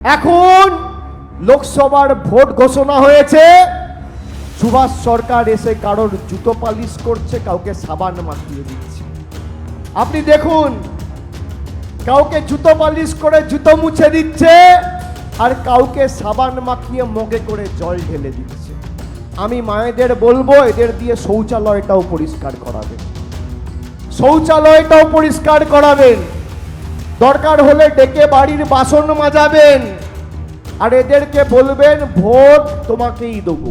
এখন লোকসভার ভোট ঘোষণা হয়েছে। সুভাষ সরকার এসে কারোর জুতো পালিশ করছে, কাউকে সাবান মাখিয়ে দিচ্ছে। আপনি দেখুন, কাউকে জুতো পালিশ করে জুতো মুছে দিচ্ছে আর কাউকে সাবান মাখিয়ে মগে করে জল ঢেলে দিচ্ছে। আমি মায়েদের বলব, এদের দিয়ে শৌচালয়টাও পরিষ্কার করাবেন। শৌচালয়টাও পরিষ্কার করাবেন। দরকার হলে ডেকে বাড়ির বাসন মাজাবেন। আর এদেরকে বলবেন ভোট তোমাকেই দেবো।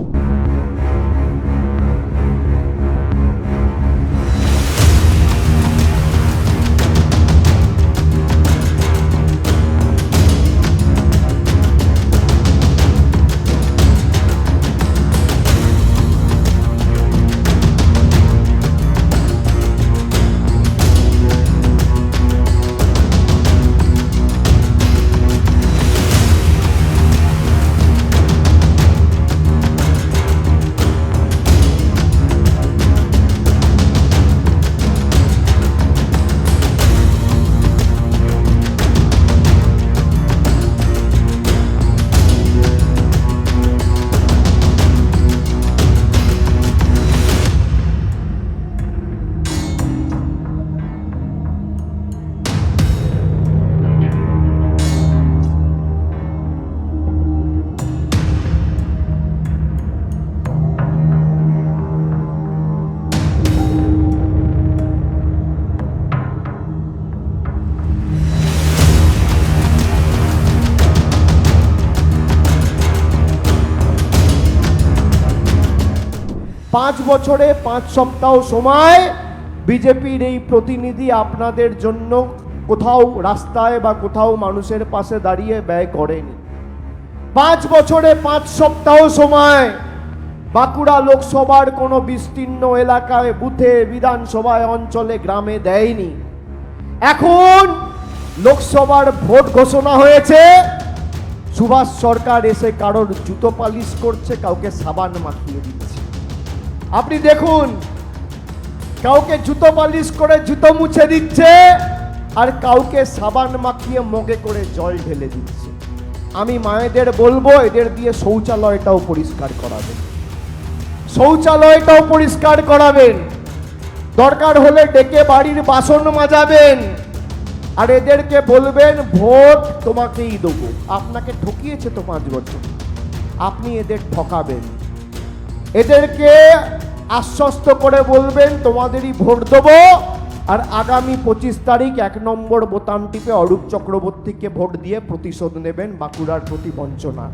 পাঁচ বছরে পাঁচ সপ্তাহ সময় বিজেপির এই প্রতিনিধি আপনাদের জন্য কোথাও রাস্তায় বা কোথাও মানুষের পাশে দাঁড়িয়ে ব্যয় করেনি। পাঁচ বছরে পাঁচ সপ্তাহ সময় বাঁকুড়া লোকসভার কোনো বিস্তীর্ণ এলাকায় বুথে বিধানসভায় অঞ্চলে গ্রামে দেয়নি। এখন লোকসভার ভোট ঘোষণা হয়েছে। সুভাষ সরকার এসে কারোর জুতো পালিশ করছে, কাউকে সাবান মাখিয়ে দিচ্ছে। আপনি দেখুন, কাউকে জুতো পালিশ করে জুতো মুছে দিচ্ছে আর কাউকে সাবান মাখিয়ে মগে করে জল ঢেলে দিচ্ছে। আমি মায়েদের বলব, এদের দিয়ে শৌচালয়টাও পরিষ্কার করাবেন। শৌচালয়টাও পরিষ্কার করাবেন। দরকার হলে ডেকে বাড়ির বাসন মাজাবেন। আর এদেরকে বলবেন, ভোট তোমাকেই দেবো। আপনাকে ঠকিয়েছে তো পাঁচ বছর। আপনি এদের ঠকাবেন। এদেরকে আশ্বস্ত করে বলবেন, তোমাদেরই ভোট দেব। আর আগামী পঁচিশ তারিখ এক নম্বর বোতাম টিপে অরূপ চক্রবর্তীকে ভোট দিয়ে প্রতিশোধ নেবেন বাঁকুড়ার প্রতি বঞ্চনা।